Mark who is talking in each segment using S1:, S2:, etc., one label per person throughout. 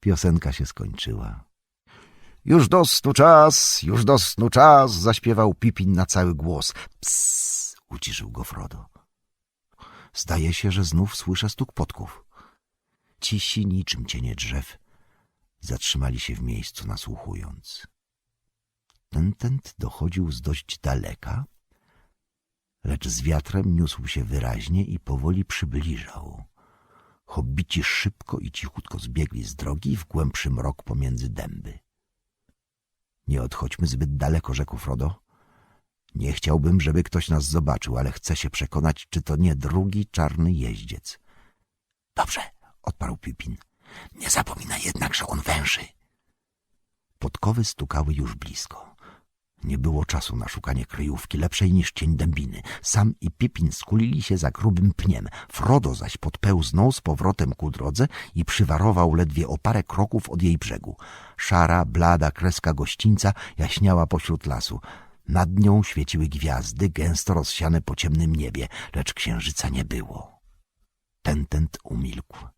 S1: Piosenka się skończyła. Już do snu czas, już do snu czas, zaśpiewał Pipin na cały głos. Psss, uciszył go Frodo. Zdaje się, że znów słyszę stuk podków. Cisi niczym cienie drzew zatrzymali się w miejscu nasłuchując. Tentent dochodził z dość daleka, lecz z wiatrem niósł się wyraźnie i powoli przybliżał. Hobbici szybko i cichutko zbiegli z drogi w głębszy mrok pomiędzy dęby. Nie odchodźmy zbyt daleko, rzekł Frodo. Nie chciałbym, żeby ktoś nas zobaczył, ale chcę się przekonać, czy to nie drugi czarny jeździec. Dobrze, odparł Pipin. Nie zapominaj jednak, że on węży. Podkowy stukały już blisko. Nie było czasu na szukanie kryjówki lepszej niż cień dębiny. Sam i Pipin skulili się za grubym pniem. Frodo zaś podpełznął z powrotem ku drodze i przywarował ledwie o parę kroków od jej brzegu. Szara, blada kreska gościńca jaśniała pośród lasu. Nad nią świeciły gwiazdy, gęsto rozsiane po ciemnym niebie, lecz księżyca nie było. Tentent umilkł.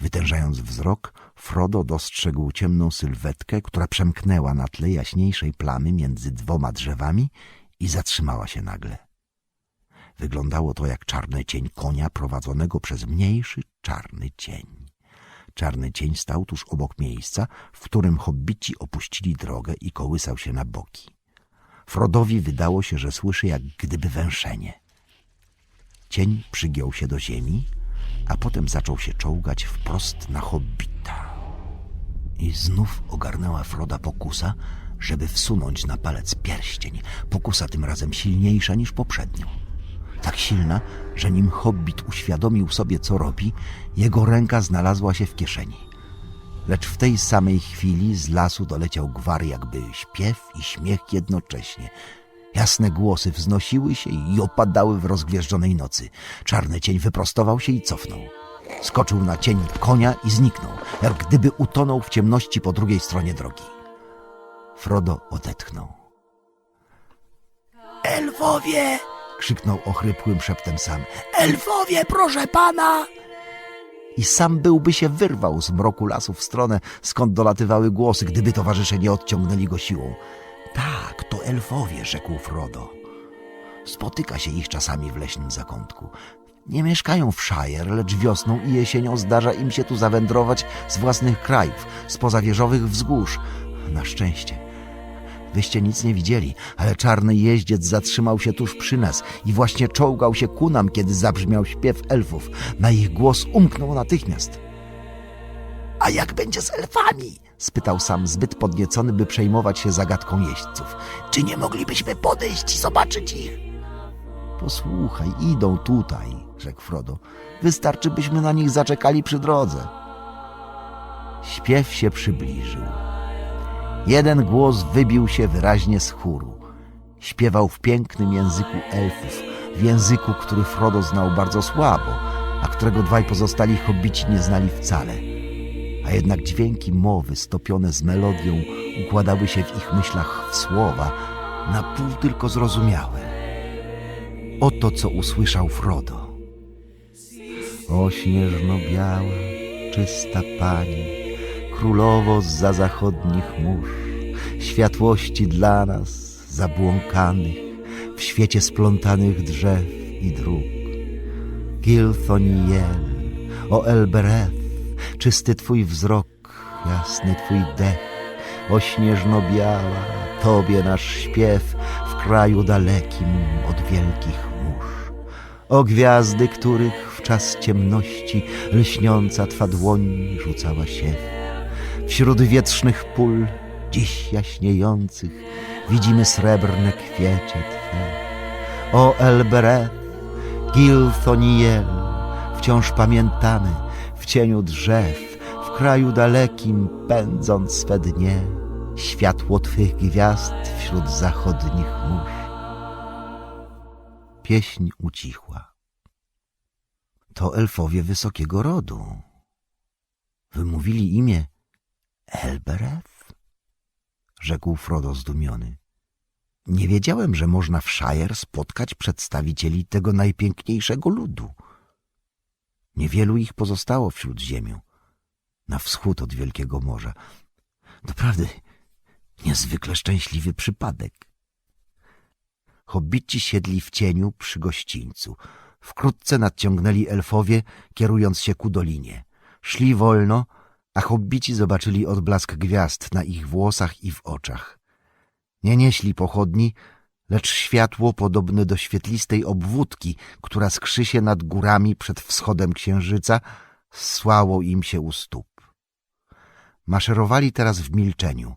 S1: Wytężając wzrok, Frodo dostrzegł ciemną sylwetkę, która przemknęła na tle jaśniejszej plamy między dwoma drzewami i zatrzymała się nagle. Wyglądało to jak czarny cień konia prowadzonego przez mniejszy czarny cień. Czarny cień stał tuż obok miejsca, w którym hobbici opuścili drogę i kołysał się na boki. Frodowi wydało się, że słyszy jak gdyby węszenie. Cień przygiął się do ziemi, a potem zaczął się czołgać wprost na hobbita. I znów ogarnęła Froda pokusa, żeby wsunąć na palec pierścień, pokusa tym razem silniejsza niż poprzednio. Tak silna, że nim hobbit uświadomił sobie, co robi, jego ręka znalazła się w kieszeni. Lecz w tej samej chwili z lasu doleciał gwar jakby śpiew i śmiech jednocześnie – Jasne głosy wznosiły się i opadały w rozgwieżdżonej nocy. Czarny cień wyprostował się i cofnął. Skoczył na cień konia i zniknął, jak gdyby utonął w ciemności po drugiej stronie drogi. Frodo odetchnął. Elfowie! krzyknął ochrypłym szeptem sam. Elfowie, proszę pana! I sam byłby się wyrwał z mroku lasu w stronę, skąd dolatywały głosy, gdyby towarzysze nie odciągnęli go siłą. Tak, elfowie, rzekł Frodo. Spotyka się ich czasami w leśnym zakątku. Nie mieszkają w Shire, lecz wiosną i jesienią zdarza im się tu zawędrować z własnych krajów, spoza wieżowych wzgórz. Na szczęście. Wyście nic nie widzieli, ale czarny jeździec zatrzymał się tuż przy nas i właśnie czołgał się ku nam, kiedy zabrzmiał śpiew elfów. Na ich głos umknął natychmiast. A jak będzie z elfami? Spytał sam, zbyt podniecony, by przejmować się zagadką jeźdźców. Czy nie moglibyśmy podejść i zobaczyć ich? Posłuchaj, idą tutaj, rzekł Frodo. Wystarczy, byśmy na nich zaczekali przy drodze. Śpiew się przybliżył. Jeden głos wybił się wyraźnie z chóru. Śpiewał w pięknym języku elfów, w języku, który Frodo znał bardzo słabo, a którego dwaj pozostali hobbici nie znali wcale – a jednak dźwięki mowy stopione z melodią układały się w ich myślach w słowa, na pół tylko zrozumiałe. Oto, co usłyszał Frodo. O śnieżno-biała, czysta pani, królowo za zachodnich mórz, światłości dla nas zabłąkanych, w świecie splątanych drzew i dróg. Gilthoniel, o Elbereth, czysty Twój wzrok, jasny Twój dech, o śnieżno-biała, Tobie nasz śpiew w kraju dalekim od wielkich mórz. O gwiazdy, których w czas ciemności lśniąca Twa dłoń rzucała się. Wśród wietrznych pól, dziś jaśniejących, widzimy srebrne kwiecie Twe. O Elbereth, Gilthoniel, wciąż pamiętamy, w cieniu drzew, w kraju dalekim pędząc swe dnie, światło Twych gwiazd wśród zachodnich mórz. Pieśń ucichła. To elfowie wysokiego rodu. Wymówili imię Elbereth? Rzekł Frodo zdumiony. Nie wiedziałem, że można w Shire spotkać przedstawicieli tego najpiękniejszego ludu. Niewielu ich pozostało wśród ziemiu. na wschód od Wielkiego Morza. Doprawdy, niezwykle szczęśliwy przypadek. Hobbici siedli w cieniu przy gościńcu. Wkrótce nadciągnęli elfowie, kierując się ku dolinie. Szli wolno, a hobbici zobaczyli odblask gwiazd na ich włosach i w oczach. Nie nieśli pochodni, lecz światło podobne do świetlistej obwódki, która skrzy się nad górami przed wschodem księżyca, słało im się u stóp. Maszerowali teraz w milczeniu,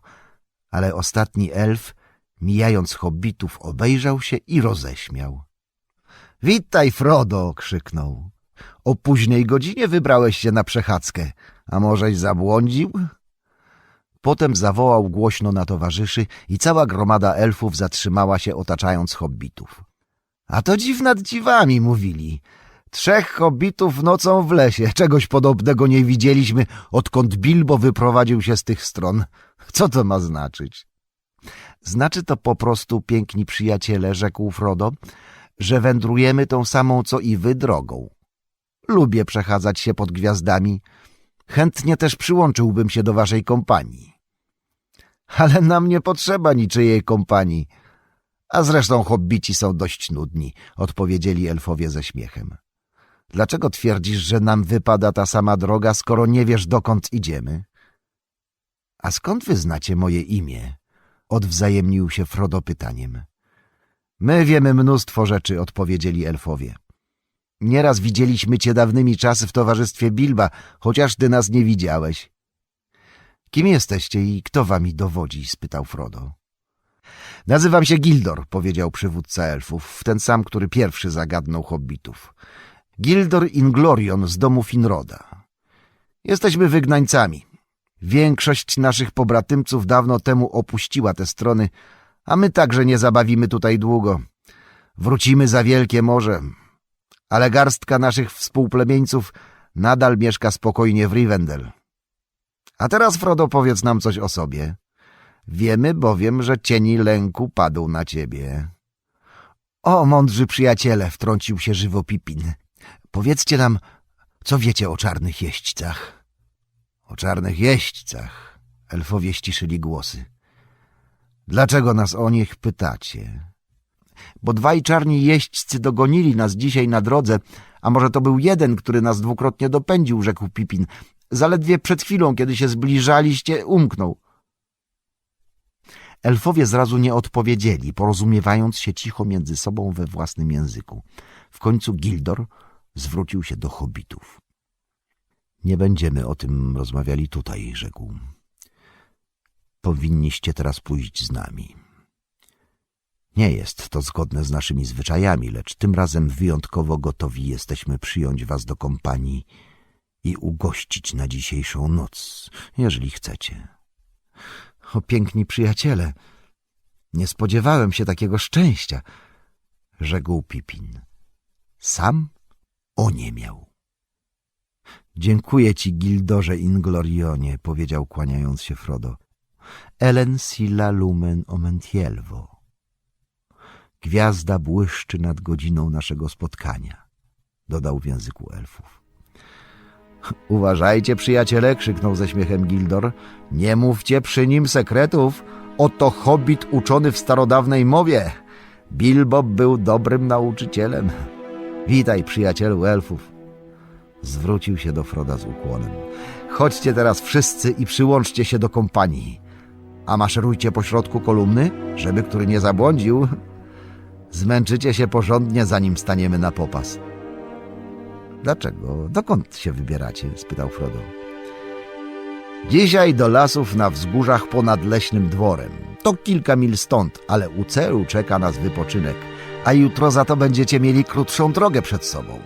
S1: ale ostatni elf, mijając hobbitów, obejrzał się i roześmiał. — Witaj, Frodo! — krzyknął. — O późnej godzinie wybrałeś się na przechadzkę, a możeś zabłądził? Potem zawołał głośno na towarzyszy i cała gromada elfów zatrzymała się, otaczając hobbitów. — A to dziw nad dziwami — mówili. Trzech hobbitów nocą w lesie. Czegoś podobnego nie widzieliśmy, odkąd Bilbo wyprowadził się z tych stron. Co to ma znaczyć? Znaczy to po prostu, piękni przyjaciele, rzekł Frodo, że wędrujemy tą samą co i wy drogą. Lubię przechadzać się pod gwiazdami. Chętnie też przyłączyłbym się do waszej kompanii. Ale nam nie potrzeba niczyjej kompanii. A zresztą hobbici są dość nudni, odpowiedzieli elfowie ze śmiechem. Dlaczego twierdzisz, że nam wypada ta sama droga, skoro nie wiesz, dokąd idziemy? A skąd wy znacie moje imię? Odwzajemnił się Frodo pytaniem. My wiemy mnóstwo rzeczy, odpowiedzieli elfowie. Nieraz widzieliśmy cię dawnymi czasy w towarzystwie Bilba, chociaż ty nas nie widziałeś. Kim jesteście i kto wami dowodzi? spytał Frodo. Nazywam się Gildor, powiedział przywódca elfów, ten sam, który pierwszy zagadnął hobbitów. Gildor Inglorion z domu Finroda. Jesteśmy wygnańcami. Większość naszych pobratymców dawno temu opuściła te strony, a my także nie zabawimy tutaj długo. Wrócimy za Wielkie Morze, ale garstka naszych współplemieńców nadal mieszka spokojnie w Rivendell. A teraz, Frodo, powiedz nam coś o sobie. Wiemy bowiem, że cieni lęku padł na ciebie. O, mądrzy przyjaciele, wtrącił się żywo Pipin. Powiedzcie nam, co wiecie o czarnych jeźdźcach? O czarnych jeźdźcach, elfowie ściszyli głosy. Dlaczego nas o nich pytacie? Bo dwaj czarni jeźdźcy dogonili nas dzisiaj na drodze, a może to był jeden, który nas dwukrotnie dopędził, rzekł Pipin. Zaledwie przed chwilą, kiedy się zbliżaliście, umknął. Elfowie zrazu nie odpowiedzieli, porozumiewając się cicho między sobą we własnym języku. W końcu Gildor zwrócił się do hobbitów. Nie będziemy o tym rozmawiali tutaj, rzekł. Powinniście teraz pójść z nami. Nie jest to zgodne z naszymi zwyczajami, lecz tym razem wyjątkowo gotowi jesteśmy przyjąć was do kompanii i ugościć na dzisiejszą noc, jeżeli chcecie. O piękni przyjaciele, nie spodziewałem się takiego szczęścia, rzekł Pipin. Sam oniemiał. Dziękuję ci, Gildorze Inglorionie, powiedział kłaniając się Frodo. Elen silla lumen omentielvo. Gwiazda błyszczy nad godziną naszego spotkania, dodał w języku elfów. Uważajcie, przyjaciele, krzyknął ze śmiechem Gildor. Nie mówcie przy nim sekretów. Oto hobbit uczony w starodawnej mowie. Bilbo był dobrym nauczycielem. Witaj, przyjacielu elfów. Zwrócił się do Froda z ukłonem. Chodźcie teraz wszyscy i przyłączcie się do kompanii. A maszerujcie po środku kolumny, żeby który nie zabłądził. Zmęczycie się porządnie, zanim staniemy na popas. Dlaczego? Dokąd się wybieracie? spytał Frodo. Dzisiaj do lasów na wzgórzach ponad leśnym dworem. To kilka mil stąd, ale u celu czeka nas wypoczynek, a jutro za to będziecie mieli krótszą drogę przed sobą.